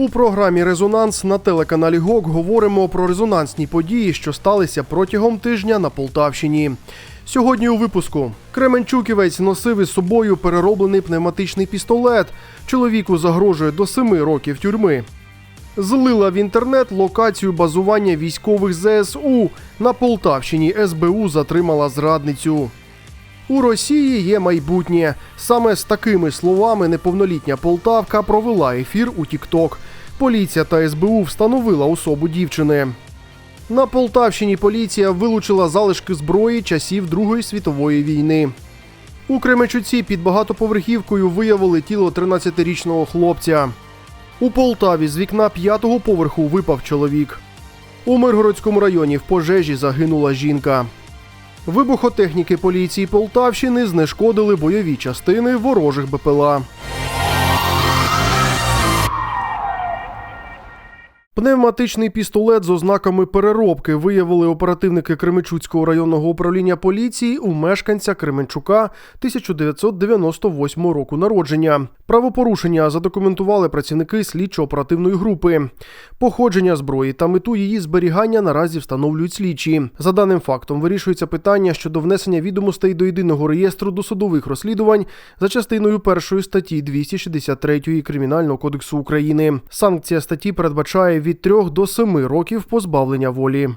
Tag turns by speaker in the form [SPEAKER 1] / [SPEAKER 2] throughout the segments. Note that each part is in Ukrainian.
[SPEAKER 1] У програмі Резонанс на телеканалі ГОК говоримо про резонансні події, що сталися протягом тижня на Полтавщині. Сьогодні у випуску Кременчуківець носив із собою перероблений пневматичний пістолет. Чоловіку загрожує до семи років тюрми. Злила в інтернет локацію базування військових ЗСУ. На Полтавщині СБУ затримала зрадницю. У Росії є майбутнє. Саме з такими словами неповнолітня Полтавка провела ефір у Тікток. Поліція та СБУ встановила особу дівчини. На Полтавщині поліція вилучила залишки зброї часів Другої світової війни. У Кременчуці під багатоповерхівкою виявили тіло 13-річного хлопця. У Полтаві з вікна п'ятого поверху випав чоловік. У Миргородському районі в пожежі загинула жінка. Вибухотехніки поліції Полтавщини знешкодили бойові частини ворожих БПЛА. Пневматичний пістолет з ознаками переробки виявили оперативники Кременчуцького районного управління поліції у мешканця Кременчука 1998 року народження. Правопорушення задокументували працівники слідчо-оперативної групи. Походження зброї та мету її зберігання наразі встановлюють слідчі. За даним фактом вирішується питання щодо внесення відомостей до єдиного реєстру досудових розслідувань за частиною першої статті 263 Кримінального кодексу України. Санкція статті передбачає від 3 до 7 років позбавлення волі.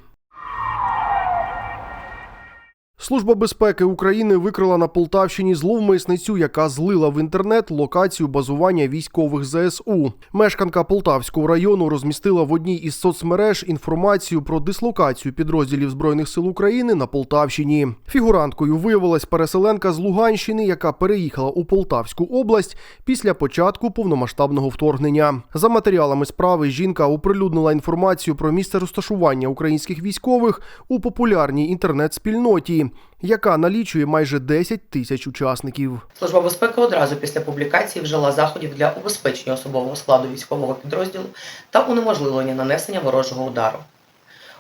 [SPEAKER 1] Служба безпеки України викрила на Полтавщині зловмисницю, яка злила в інтернет локацію базування військових ЗСУ. Мешканка Полтавського району розмістила в одній із соцмереж інформацію про дислокацію підрозділів збройних сил України на Полтавщині. Фігуранткою виявилась переселенка з Луганщини, яка переїхала у Полтавську область після початку повномасштабного вторгнення. За матеріалами справи жінка оприлюднила інформацію про місце розташування українських військових у популярній інтернет-спільноті, яка налічує майже 10 тисяч учасників.
[SPEAKER 2] Служба безпеки одразу після публікації вжила заходів для убезпечення особового складу військового підрозділу та унеможливлення нанесення ворожого удару.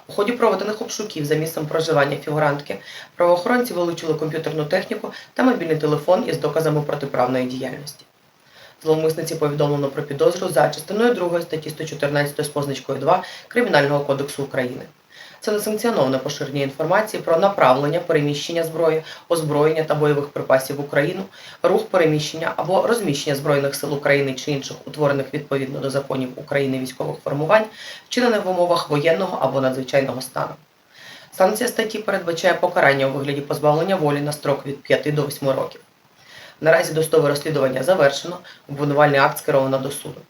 [SPEAKER 2] У ході проведених обшуків за місцем проживання фігурантки правоохоронці вилучили комп'ютерну техніку та мобільний телефон із доказами протиправної діяльності. Зловмисниці повідомлено про підозру за частиною 2 статті 114 з позначкою 2 Кримінального кодексу України. Це несанкціоноване поширення інформації про направлення, переміщення зброї, озброєння та бойових припасів в Україну, рух переміщення або розміщення збройних сил України чи інших утворених відповідно до законів України військових формувань, вчинене в умовах воєнного або надзвичайного стану. Санкція статті передбачає покарання у вигляді позбавлення волі на строк від 5 до 8 років. Наразі досудове розслідування завершено, обвинувальний акт скеровано до суду.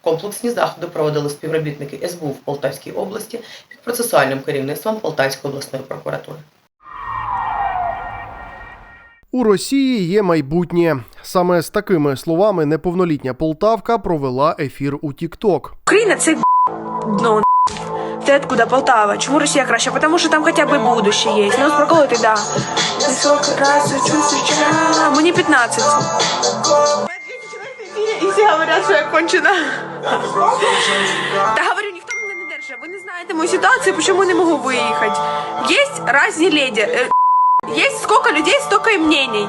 [SPEAKER 2] Комплексні заходи проводили співробітники СБУ в Полтавській області під процесуальним керівництвом Полтавської обласної прокуратури.
[SPEAKER 1] У Росії є майбутнє. Саме з такими словами неповнолітня Полтавка провела ефір у Тікток.
[SPEAKER 3] Україна це дно. Ти откуда Полтава? Чому Росія краще? Потому що там хоча б будуще є. Ну, проколоти, да. Мені 15. І всі говорять, що я кончена. Та говорю, ніхто мене не держить. Ви не знаєте мою ситуацію, чому не можу виїхати. Є різні леді. Е, Є сколько людей, столько и мнений.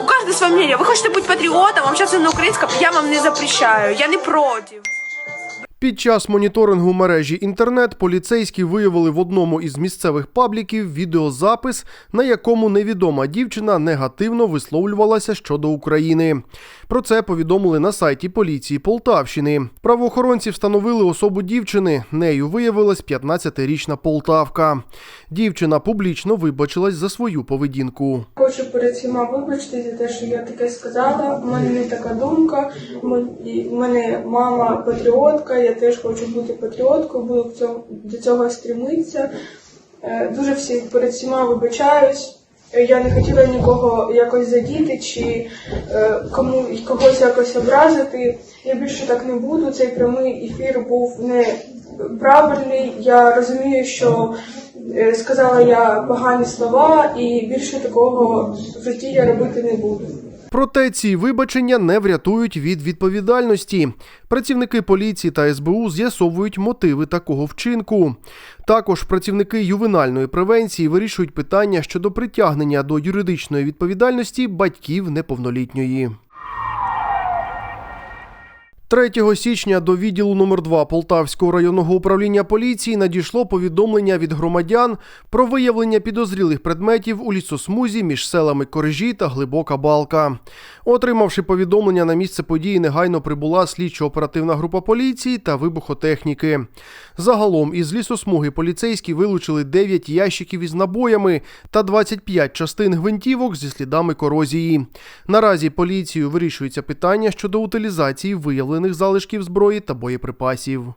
[SPEAKER 3] У каждого свое мнение. Вы хотите быть патриотом, общаться на украинском, я вам не запрещаю, я не против.
[SPEAKER 1] Під час моніторингу мережі інтернет поліцейські виявили в одному із місцевих пабліків відеозапис, на якому невідома дівчина негативно висловлювалася щодо України. Про це повідомили на сайті поліції Полтавщини. Правоохоронці встановили особу дівчини. Нею виявилась 15-річна Полтавка. Дівчина публічно вибачилась за свою поведінку.
[SPEAKER 4] Хочу перед всіма вибачити за те, що я таке сказала. У мене не така думка. У мене мама патріотка, я теж хочу бути патріоткою, буду до цього стремитися. Е, Дуже всі перед всіма вибачаюсь. Е, Я не хотіла нікого якось задіти чи е, кому когось якось образити. Я більше так не буду. Цей прямий ефір був неправильний. Я розумію, що сказала я погані слова, і більше такого в житті я робити не буду.
[SPEAKER 1] Проте ці вибачення не врятують від відповідальності. Працівники поліції та СБУ з'ясовують мотиви такого вчинку. Також працівники ювенальної превенції вирішують питання щодо притягнення до юридичної відповідальності батьків неповнолітньої. 3 січня до відділу номер 2 Полтавського районного управління поліції надійшло повідомлення від громадян про виявлення підозрілих предметів у лісосмузі між селами Корижі та Глибока Балка. Отримавши повідомлення на місце події, негайно прибула слідчо-оперативна група поліції та вибухотехніки. Загалом із лісосмуги поліцейські вилучили 9 ящиків із набоями та 25 частин гвинтівок зі слідами корозії. Наразі поліцією вирішується питання щодо утилізації виявлених залишків зброї та боєприпасів.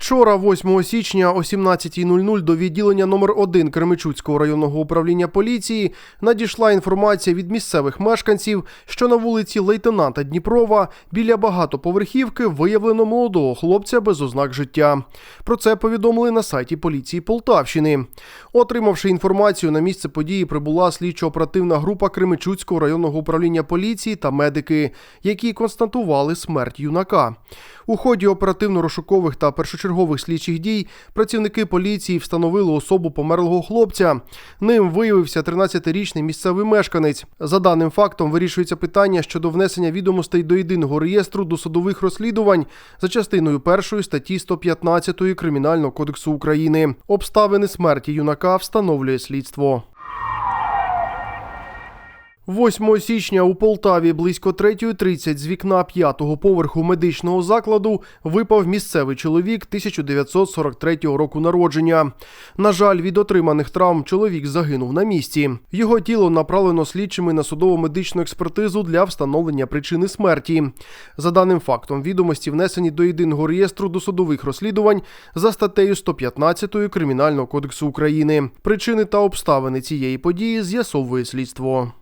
[SPEAKER 1] Вчора, 8 січня о 17.00 до відділення номер 1 Кременчуцького районного управління поліції надійшла інформація від місцевих мешканців, що на вулиці лейтенанта Дніпрова біля багатоповерхівки виявлено молодого хлопця без ознак життя. Про це повідомили на сайті поліції Полтавщини. Отримавши інформацію, на місце події прибула слідчо-оперативна група Кременчуцького районного управління поліції та медики, які констатували смерть юнака. У ході оперативно-розшукових та першочергових слідчих дій працівники поліції встановили особу померлого хлопця. Ним виявився 13-річний місцевий мешканець. За даним фактом вирішується питання щодо внесення відомостей до єдиного реєстру досудових розслідувань за частиною першої статті 115 Кримінального кодексу України. Обставини смерті юнака встановлює слідство. 8 січня у Полтаві близько 3.30 з вікна п'ятого поверху медичного закладу випав місцевий чоловік 1943 року народження. На жаль, від отриманих травм чоловік загинув на місці. Його тіло направлено слідчими на судово-медичну експертизу для встановлення причини смерті. За даним фактом, відомості внесені до єдиного реєстру досудових розслідувань за статтею 115 Кримінального кодексу України. Причини та обставини цієї події з'ясовує слідство.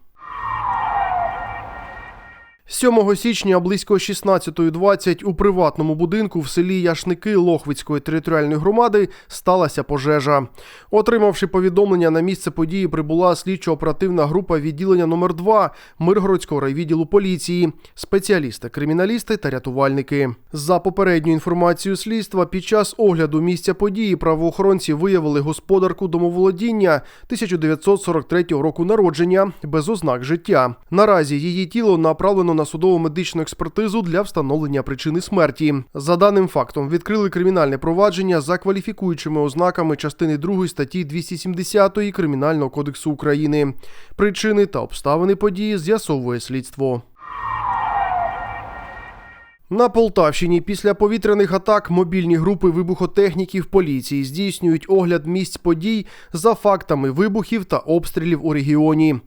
[SPEAKER 1] 7 січня близько 16.20 у приватному будинку в селі Яшники Лохвицької територіальної громади сталася пожежа. Отримавши повідомлення на місце події, прибула слідчо-оперативна група відділення номер 2 Миргородського райвідділу поліції, спеціалісти, криміналісти та рятувальники. За попередньою інформацією слідства, під час огляду місця події правоохоронці виявили господарку домоволодіння 1943 року народження без ознак життя. Наразі її тіло направлено на судово-медичну експертизу для встановлення причини смерті. За даним фактом відкрили кримінальне провадження за кваліфікуючими ознаками частини 2 статті 270 Кримінального кодексу України. Причини та обставини події з'ясовує слідство. На Полтавщині після повітряних атак мобільні групи вибухотехніків поліції здійснюють огляд місць подій за фактами вибухів та обстрілів у регіоні.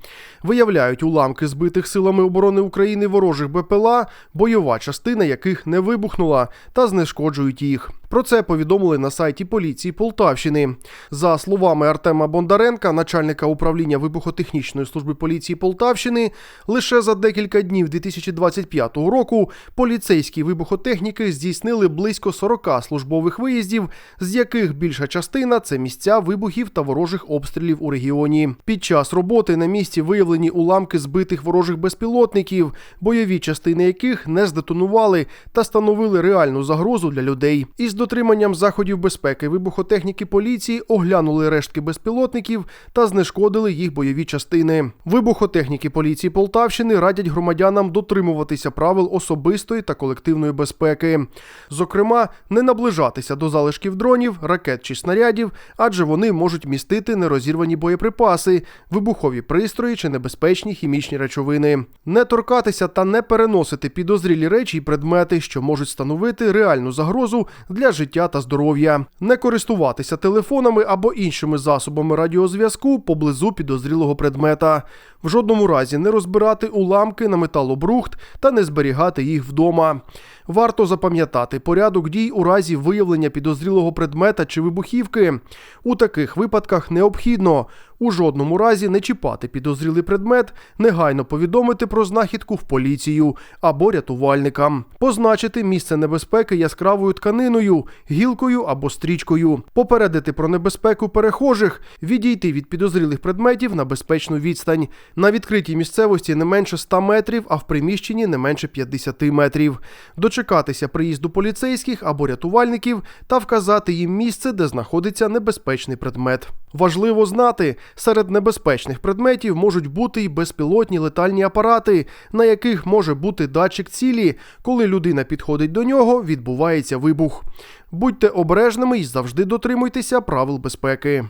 [SPEAKER 1] Виявляють уламки збитих силами оборони України ворожих БПЛА, бойова частина яких не вибухнула, та знешкоджують їх. Про це повідомили на сайті поліції Полтавщини. За словами Артема Бондаренка, начальника управління вибухотехнічної служби поліції Полтавщини, лише за декілька днів 2025 року поліцейські вибухотехніки здійснили близько 40 службових виїздів, з яких більша частина це місця вибухів та ворожих обстрілів у регіоні. Під час роботи на місці виявлені уламки збитих ворожих безпілотників, бойові частини яких не здетонували та становили реальну загрозу для людей. Із дотриманням заходів безпеки вибухотехніки поліції оглянули рештки безпілотників та знешкодили їх бойові частини. Вибухотехніки поліції Полтавщини радять громадянам дотримуватися правил особистої та колективної безпеки. Зокрема, не наближатися до залишків дронів, ракет чи снарядів, адже вони можуть містити нерозірвані боєприпаси, вибухові пристрої чи небезпечні хімічні речовини. Не торкатися та не переносити підозрілі речі і предмети, що можуть становити реальну загрозу для життя та здоров'я, не користуватися телефонами або іншими засобами радіозв'язку поблизу підозрілого предмета, в жодному разі не розбирати уламки на металобрухт та не зберігати їх вдома. Варто запам'ятати порядок дій у разі виявлення підозрілого предмета чи вибухівки. У таких випадках необхідно у жодному разі не чіпати підозрілий предмет, негайно повідомити про знахідку в поліцію або рятувальникам, позначити місце небезпеки яскравою тканиною, гілкою або стрічкою, попередити про небезпеку перехожих, відійти від підозрілих предметів на безпечну відстань. На відкритій місцевості не менше 100 метрів, а в приміщенні не менше 50 метрів. До дочекатися приїзду поліцейських або рятувальників та вказати їм місце, де знаходиться небезпечний предмет. Важливо знати, серед небезпечних предметів можуть бути й безпілотні летальні апарати, на яких може бути датчик цілі. Коли людина підходить до нього, відбувається вибух. Будьте обережними і завжди дотримуйтеся правил безпеки.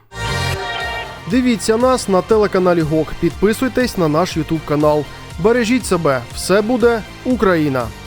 [SPEAKER 1] Дивіться нас на телеканалі ГОК. Підписуйтесь на наш Ютуб канал. Бережіть себе, все буде Україна!